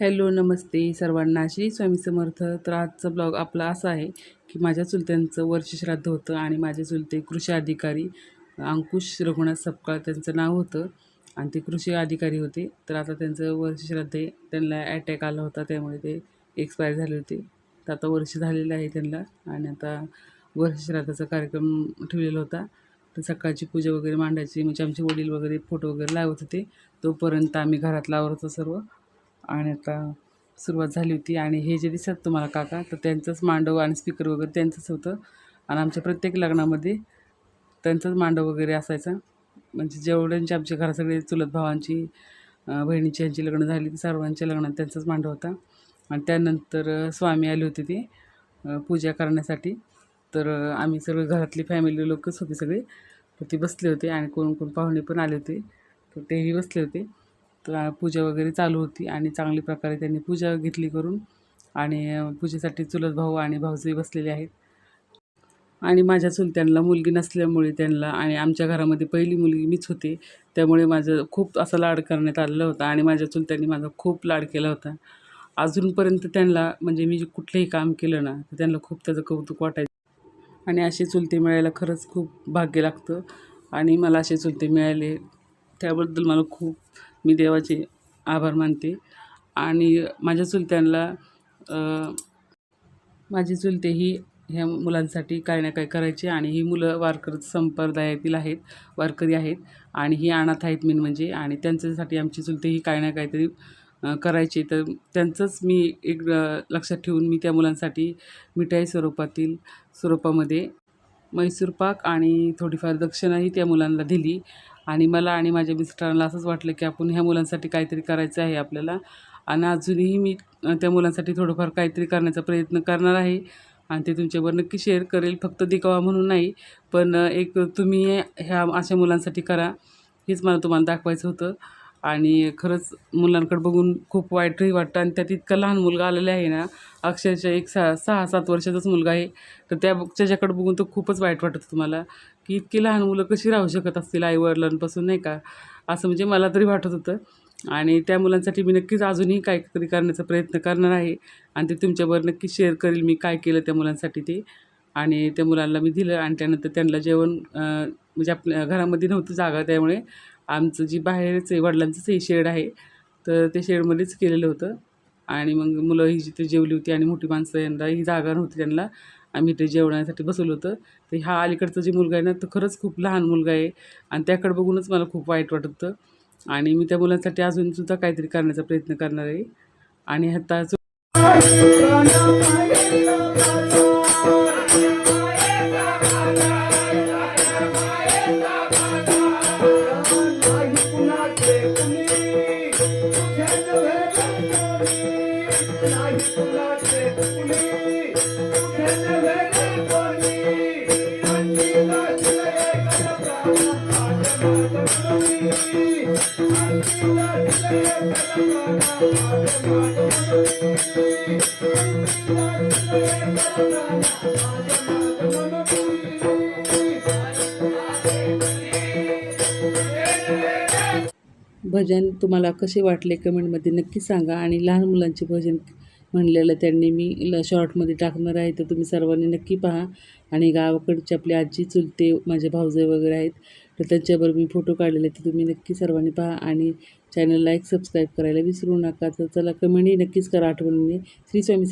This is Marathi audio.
हॅलो नमस्ते सर्वांना. श्री स्वामी समर्थ तर आजचा ब्लॉग आपला असा आहे की माझ्या चुलत्यांचं वर्षश्राद्ध होतं आणि माझे चुलते कृषी अधिकारी अंकुश रघुनाथ सपकाळ त्यांचं नाव होतं आणि ते कृषी अधिकारी होते. तर आता त्यांचं वर्षश्राद्ध आहे. त्यांना अटॅक आला होता त्यामुळे ते एक्सपायर झाले होते. तर आता वर्ष झालेलं आहे त्यांना आणि आता वर्षश्राद्धाचा कार्यक्रम ठेवलेला होता. तर सकाळची पूजा वगैरे मांडायची म्हणजे आमचे वडील वगैरे फोटो वगैरे लावत होते. तोपर्यंत आम्ही घरात लावत होतो सर्व. आणि आता सुरुवात झाली होती. आणि हे जे दिसत तुम्हाला काका तर त्यांचंच मांडव आणि स्पीकर वगैरे त्यांचंच होतं. आणि आमच्या प्रत्येक लग्नामध्ये त्यांचंच मांडव वगैरे असायचा. म्हणजे जेवढ्यांची आमच्या घरात सगळे चुलत भावांची बहिणीची यांची लग्न झाली ती सर्वांच्या लग्नात त्यांचाच मांडव होता. आणि त्यानंतर स्वामी आले होते ते पूजा करण्यासाठी. तर आम्ही सगळे घरातली फॅमिली लोकच होते सगळे. तर ते बसले होते आणि कोण कोण पाहुणे पण आले होते. तर तेही बसले होते. तर पूजा वगैरे चालू होती आणि चांगली प्रकारे त्यांनी पूजा घेतली करून आणि पूजेसाठी चुलत भाऊ आणि भाऊजही बसलेले आहेत. आणि माझ्या चुलत्यांना मुलगी नसल्यामुळे त्यांना आणि आमच्या घरामध्ये पहिली मुलगी मीच होते त्यामुळे माझं खूप असा लाड करण्यात आलेला होता आणि माझ्या चुलत्यांनी माझा खूप लाड केला होता. अजूनपर्यंत त्यांना म्हणजे मी जे कुठलंही काम केलं ना तर त्यांना खूप त्याचं कौतुक वाटायचं. आणि असे चुलते मिळायला खरंच खूप भाग्य लागतं आणि मला असे चुलते मिळाले. त्याबद्दल मला खूप मी देवाचे आभार मानते. आणि माझ्या चुलत्यांना माझी चुलते ही ह्या मुलांसाठी काही ना काही करायचे आणि ही मुलं वारकर संप्रदायातील आहेत वारकरी आहेत. आणि ही अनाथ आहेत मेन म्हणजे. आणि त्यांच्यासाठी आमची चुलते ही काही ना काहीतरी करायचे करायची. तर त्यांचंच मी एक लक्षात ठेवून मी त्या मुलांसाठी मिठाई स्वरूपातील स्वरूपामध्ये मैसूर पाक आणि थोडीफार दक्षिणाही त्या मुलांना दिली. आणि मला आणि माझ्या मिस्टरांना असंच वाटलं की आपण ह्या मुलांसाठी काहीतरी करायचं आहे आपल्याला. आणि अजूनही मी त्या मुलांसाठी थोडंफार काहीतरी करण्याचा प्रयत्न करणार आहे. आणि ते तुमच्यावर नक्की शेअर करेल फक्त दिखावा म्हणून नाही पण एक तुम्ही ह्या अशा मुलांसाठी करा हेच मला तुम्हाला दाखवायचं होतं. आणि खरंच मुलांकडे बघून खूप वाईटही वाटतं. आणि त्यात इतका लहान मुलगा आलेला आहे ना अक्षरशः एक सहा सहा सात वर्षाचाच मुलगा आहे. तर त्या त्याच्याकडे बघून तर खूपच वाईट वाटतं तुम्हाला. की इतकी लहान मुलं कशी राहू शकत असतील आईवडिलांपासून नाही का? असं म्हणजे मला तरी वाटत होतं. आणि त्या मुलांसाठी मी नक्कीच अजूनही काहीतरी करण्याचा प्रयत्न करणार आहे. आणि ते तुमच्यावर नक्की शेअर करेल मी काय केलं त्या मुलांसाठी ते. आणि त्या मुलांना मी दिलं आणि त्यानंतर त्यांना जेवण म्हणजे आपल्या घरामध्ये नव्हतं जागा त्यामुळे आमचं जी बाहेरच आहे वडिलांचंच हे शेड आहे. तर ते शेडमध्येच केलेलं होतं. आणि मग मुलं ही जिथे जेवली होती आणि मोठी माणसं यांना ही जागा नव्हती त्यांना. आम्ही ते जेवणासाठी बसवलं होतं. तर हा अलीकडचा जे मुलगा आहे ना तो खरंच खूप लहान मुलगा आहे. आणि त्याकडे बघूनच मला खूप वाईट वाटत होतं. आणि मी त्या मुलांसाठी अजूनसुद्धा काहीतरी करण्याचा प्रयत्न करणार आहे. आणि आता जो- भजन तुम्हाला कसे वाटले कमेंटमध्ये नक्की सांगा. आणि लहान मुलांचे भजन म्हणलेलं त्यांनी मी ल शॉर्टमध्ये टाकणार आहे तर तुम्ही सर्वांनी नक्की पहा. आणि गावाकडचे आपले आजी चुलते माझे भाऊजे वगैरे आहेत. तर त्यांच्याबरोबर मी फोटो काढलेले ते तुम्ही नक्की सर्वांनी पहा आणि चॅनल लाईक सबस्क्राईब करायला विसरू नका. तर चला कमेंटही नक्कीच करा आठवणीने. श्री स्वामी